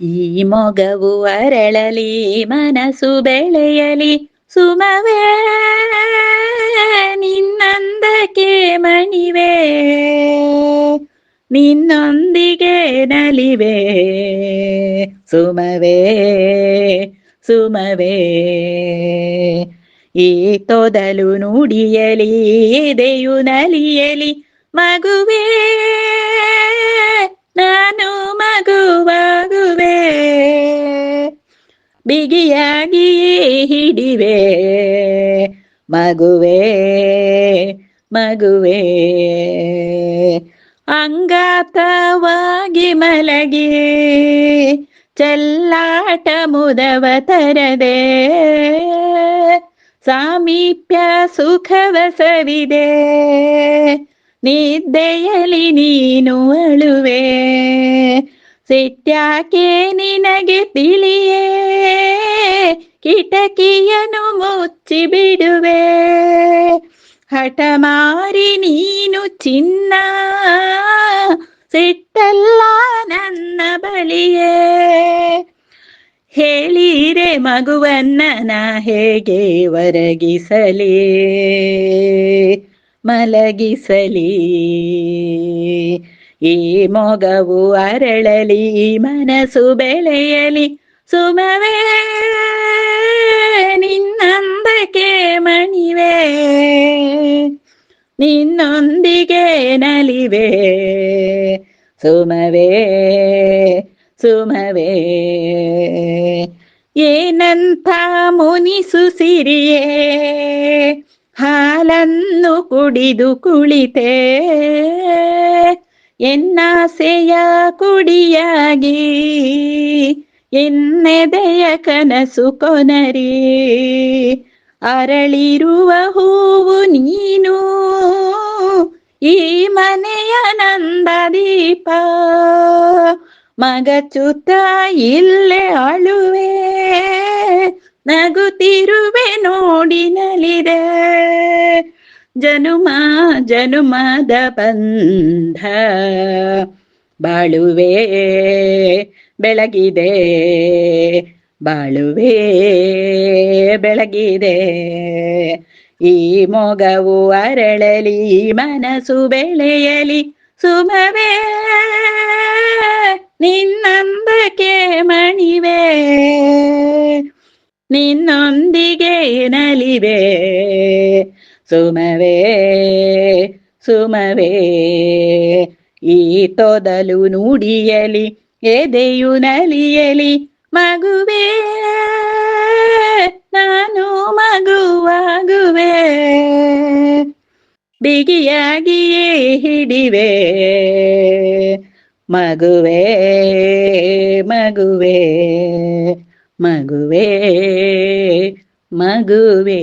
ಈ ಮೊಗವು ಅರಳಲಿ, ಮನಸ್ಸು ಬೆಳೆಯಲಿ. ಸುಮವೇ, ನಿನ್ನಂದಕ್ಕೆ ಮಣಿವೆ. ನಿನ್ನೊಂದಿಗೆ ನಲಿವೆ. ಸುಮವೇ ಸುಮವೇ. ಈ ತೊದಲು ನುಡಿಯಲಿ, ಎದೆಯು ನಲಿಯಲಿ. ಮಗುವೇ, ನಾನು ಬಿಗಿಯಾಗಿಯೇ ಹಿಡಿವೆ ಮಗುವೇ ಮಗುವೇ ಅಂಗಾತವಾಗಿ ಮಲಗಿ ಚೆಲ್ಲಾಟ ಮುದವ ತರದೆ ಸಾಮೀಪ್ಯ ಸುಖವ ಸವಿದೆ ನಿದ್ದೆಯಲಿ ನೀನು ಅಳುವೆ ಸಿಟ್ಯಾಕೆ ನಿನಗೆ ತಿಳಿಯೇ ಕಿಟಕಿಯನ್ನು ಮುಚ್ಚಿ ಬಿಡುವೆ ಹಠಮಾರಿ ನೀನು ಚಿನ್ನ. ಸಿಟ್ಟಲ್ಲ ನನ್ನ ಬಳಿಯೇ. ಹೇಳಿರೆ ಮಗುವನ್ನ ನಾ ಹೇಗೆ ಒರಗಿಸಲಿ? ಮಲಗಿಸಲಿ. ಈ ಮೊಗವು ಅರಳಲಿ ಮನಸ್ಸು ಬೆಳೆಯಲಿ. ಸುಮವೇ ನಿನ್ನಂದಕ್ಕೆ ಮಣಿವೆ ನಿನ್ನೊಂದಿಗೆ ನಲಿವೆ. ಸುಮವೇ ಸುಮವೇ ಏನಂತ ಮುನಿಸುಸಿರಿಯೇ ಹಾಲನ್ನು ಕುಡಿದು ಕುಳಿತೆ. ಎನ್ನಾಸೆಯ ಕುಡಿಯಾಗಿ ಎನ್ನೆದೆಯ ಕನಸು ಕೊನರಿ? ಅರಳಿರುವ ಹೂವು ನೀನು, ಈ ಮನೆಯ ನಂದ ದೀಪ. ಮಗಚುತ್ತ ಇಲ್ಲೇ ಅಳುವೆ, ನಗುತ್ತಿರುವೆ ನೋಡಿ ನಲಿದೆ. ಜನುಮ, ಜನುಮದ ಬಂಧ ಬಾಳುವೆ. ಬೆಳಗಿದೆ. ಬಾಳುವೆ ಬೆಳಗಿದೆ. ಈ ಮೊಗವು ಅರಳಲಿ, ಮನಸ್ಸು ಬೆಳೆಯಲಿ. ಸುಮವೇ ನಿನ್ನಂದಕ್ಕೆ ಮಣಿವೆ. ನಿನ್ನೊಂದಿಗೆ ನಲಿವೆ. ಸುಮವೇ ಸುಮವೇ, ಈ ತೊದಲು ನುಡಿಯಲಿ. ಎದೆಯು ನಲಿಯಲಿ ಮಗುವೇ ನಾನು ಮಗುವಾಗುವೆ. ಬಿಗಿಯಾಗಿಯೇ ಹಿಡಿವೆ. ಮಗುವೇ ಮಗುವೇ ಮಗುವೇ ಮಗುವೇ.